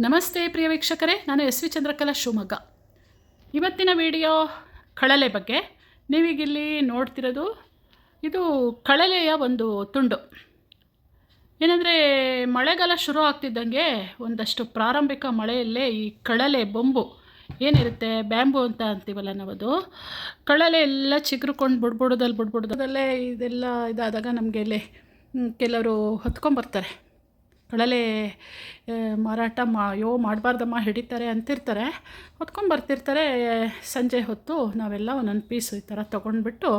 ನಮಸ್ತೆ ಪ್ರಿಯ ವೀಕ್ಷಕರೇ, ನಾನು ಎಸ್ ವಿ ಚಂದ್ರಕಲಾ ಶಿವಮೊಗ್ಗ. ಇವತ್ತಿನ ವಿಡಿಯೋ ಕಳಲೆ ಬಗ್ಗೆ. ನೀವೀಗಿಲ್ಲಿ ನೋಡ್ತಿರೋದು ಇದು ಕಳಲೆಯ ಒಂದು ತುಂಡು. ಏನಂದರೆ, ಮಳೆಗಾಲ ಶುರು ಆಗ್ತಿದ್ದಂಗೆ ಒಂದಷ್ಟು ಪ್ರಾರಂಭಿಕ ಮಳೆಯಲ್ಲೇ ಈ ಕಳಲೆ ಬೊಂಬು ಏನಿರುತ್ತೆ, ಬ್ಯಾಂಬು ಅಂತ ಅಂತೀವಲ್ಲ ನಾವದು. ಕಳಲೆ ಎಲ್ಲ ಚಿಗುರುಕೊಂಡು ಬಿಡ್ಬಿಡೋದಲ್ಲಿ ಬಿಡ್ಬಿಡೋದಲ್ಲೇ ಇದೆಲ್ಲ ಇದಾದಾಗ ನಮಗೆ ಇಲ್ಲಿ ಕೆಲವರು ಹೊತ್ಕೊಂಬರ್ತಾರೆ. ಕಳಲೆ ಆ, ಮಾರಾಟ ಮಾ ಅಯ್ಯೋ ಮಾಡಬಾರ್ದಮ್ಮ ಹಿಡಿತಾರೆ ಅಂತಿರ್ತಾರೆ. ಹೊತ್ಕೊಂಡು ಬರ್ತಿರ್ತಾರೆ ಸಂಜೆ ಹೊತ್ತು ನಾವೆಲ್ಲ ಒಂದೊಂದು ಪೀಸು ಈ ಥರ ತೊಗೊಂಡ್ಬಿಟ್ಟು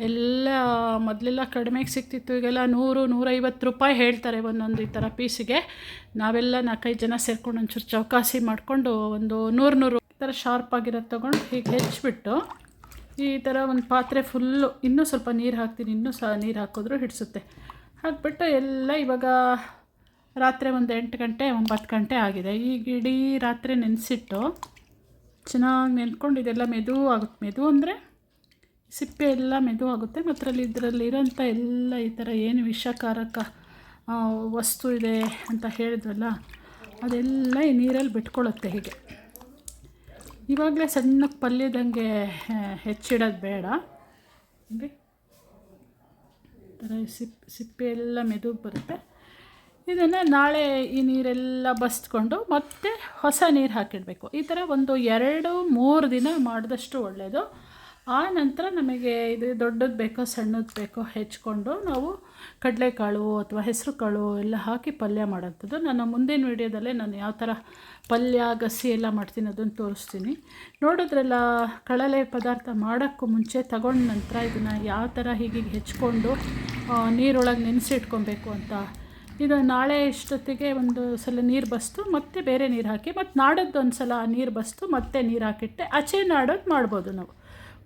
ಎಲ್ಲ ಮೊದಲೆಲ್ಲ ಕಡಿಮೆಗೆ ಸಿಗ್ತಿತ್ತು ಈಗೆಲ್ಲ ನೂರು ನೂರೈವತ್ತು ರೂಪಾಯಿ ಹೇಳ್ತಾರೆ ಒಂದೊಂದು ಈ ಥರ ಪೀಸಿಗೆ. ನಾವೆಲ್ಲ ನಾಲ್ಕೈದು ಜನ ಸೇರ್ಕೊಂಡು ಒಂಚೂರು ಚೌಕಾಸಿ ಮಾಡಿಕೊಂಡು ಒಂದು ನೂರು ನೂರು ಈ ಥರ ಶಾರ್ಪಾಗಿರೋದು ತೊಗೊಂಡು ಹೀಗೆ ಹೆಚ್ಚಿಬಿಟ್ಟು ಈ ಥರ ಒಂದು ಪಾತ್ರೆ ಫುಲ್ಲು ಇನ್ನೂ ಸ್ವಲ್ಪ ನೀರು ಹಾಕ್ತೀನಿ ಇನ್ನೂ ಸಹ ನೀರು ಹಾಕಿದ್ರು ಹಿಡಿಸುತ್ತೆ. ಹಾಕ್ಬಿಟ್ಟು ಎಲ್ಲ ಇವಾಗ ರಾತ್ರಿ ಒಂದು ಎಂಟು ಗಂಟೆ, ಒಂಬತ್ತು ಗಂಟೆ ಆಗಿದೆ. ಈಗ ಇಡೀ ರಾತ್ರಿ ನೆನೆಸಿಟ್ಟು ಚೆನ್ನಾಗಿ ನೆನ್ಕೊಂಡು ಇದೆಲ್ಲ ಮೆದು ಆಗುತ್ತೆ. ಮೆದು ಅಂದರೆ ಸಿಪ್ಪೆ ಎಲ್ಲ ಮೆದು ಆಗುತ್ತೆ. ಮತ್ತು ಇದರಲ್ಲಿ ಇರೋಂಥ ಎಲ್ಲ ಈ ಥರ ಏನು ವಿಷಕಾರಕ ವಸ್ತು ಇದೆ ಅಂತ ಹೇಳಿದ್ವಲ್ಲ, ಅದೆಲ್ಲ ಈ ನೀರಲ್ಲಿ ಬಿಟ್ಕೊಳ್ಳುತ್ತೆ ಹೀಗೆ. ಇವಾಗಲೇ ಸಣ್ಣಕ್ಕೆ ಪಲ್ಯದಂಗೆ ಹೆಚ್ಚಿಡೋದು ಬೇಡ. ಈ ಥರ ಸಿಪ್, ಸಿಪ್ಪೆ ಎಲ್ಲ ಮೆದು ಬರುತ್ತೆ. ಇದನ್ನು ನಾಳೆ ಈ ನೀರೆಲ್ಲ ಬಸ್ಕೊಂಡು ಮತ್ತೆ ಹೊಸ ನೀರು ಹಾಕಿಡಬೇಕು. ಈ ಥರ ಒಂದು ಎರಡು, ಮೂರು ದಿನ ಮಾಡಿದಷ್ಟು ಒಳ್ಳೆಯದು ಆ ನಂತರ ನಮಗೆ ಇದು ದೊಡ್ಡದು ಬೇಕೋ, ಸಣ್ಣದು ಬೇಕೋ ಹೆಚ್ಕೊಂಡು ನಾವು ಕಡಲೆಕಾಳು ಅಥವಾ ಹೆಸರು ಕಾಳು ಎಲ್ಲ ಹಾಕಿ ಪಲ್ಯ ಮಾಡೋಂಥದ್ದು. ನಾನು ಮುಂದಿನ ವೀಡಿಯೋದಲ್ಲೇ ನಾನು ಯಾವ ಥರ ಪಲ್ಯ ಗಸಿ ಎಲ್ಲ ಮಾಡ್ತೀನಿ ಅದನ್ನು ತೋರಿಸ್ತೀನಿ. ನೋಡಿದ್ರಲ್ಲ ಕಳಲೆ ಪದಾರ್ಥ ಮಾಡೋಕ್ಕೂ ಮುಂಚೆ ತಗೊಂಡ ನಂತರ ಇದನ್ನು ಯಾವ ಥರ ಹೀಗೆ ಹೆಚ್ಕೊಂಡು ನೀರೊಳಗೆ ನೆನೆಸಿಟ್ಕೊಬೇಕು ಅಂತ ಇದು ನಾಳೆ ಇಷ್ಟೊತ್ತಿಗೆ ಒಂದು ಸಲ ನೀರು ಬಸ್ತು, ಮತ್ತೆ ಬೇರೆ ನೀರು ಹಾಕಿ, ಮತ್ತು ನಾಡೋದು ಒಂದು ಸಲ ನೀರು ಬಸ್ತು, ಮತ್ತೆ ನೀರು ಹಾಕಿಟ್ಟೆ. ಆಚೆ ನಾಡೋದು ಮಾಡ್ಬೋದು ನಾವು.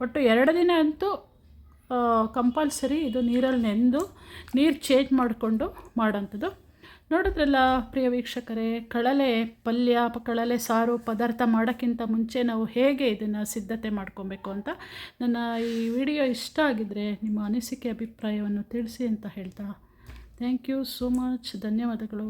ಒಟ್ಟು ಎರಡು ದಿನ ಅಂತೂ ಕಂಪಲ್ಸರಿ ಇದು ನೀರಲ್ಲಿ ನೆಂದು, ನೀರು ಚೇಂಜ್ ಮಾಡಿಕೊಂಡು ಮಾಡೋಂಥದ್ದು. ನೋಡಿದ್ರಲ್ಲ ಪ್ರಿಯ ವೀಕ್ಷಕರೇ, ಕಳಲೆ ಪಲ್ಯ ಕಳಲೆ ಸಾರು ಪದಾರ್ಥ ಮಾಡೋಕ್ಕಿಂತ ಮುಂಚೆ ನಾವು ಹೇಗೆ ಇದನ್ನು ಸಿದ್ಧತೆ ಮಾಡ್ಕೊಬೇಕು ಅಂತ ನನ್ನ ಈ ವಿಡಿಯೋ ಇಷ್ಟ ಆಗಿದ್ದರೆ ನಿಮ್ಮ ಅನಿಸಿಕೆ, ಅಭಿಪ್ರಾಯವನ್ನು ತಿಳಿಸಿ ಅಂತ ಹೇಳ್ತಾ ಥ್ಯಾಂಕ್ ಯು ಸೋ ಮಚ್ ಧನ್ಯವಾದಗಳು.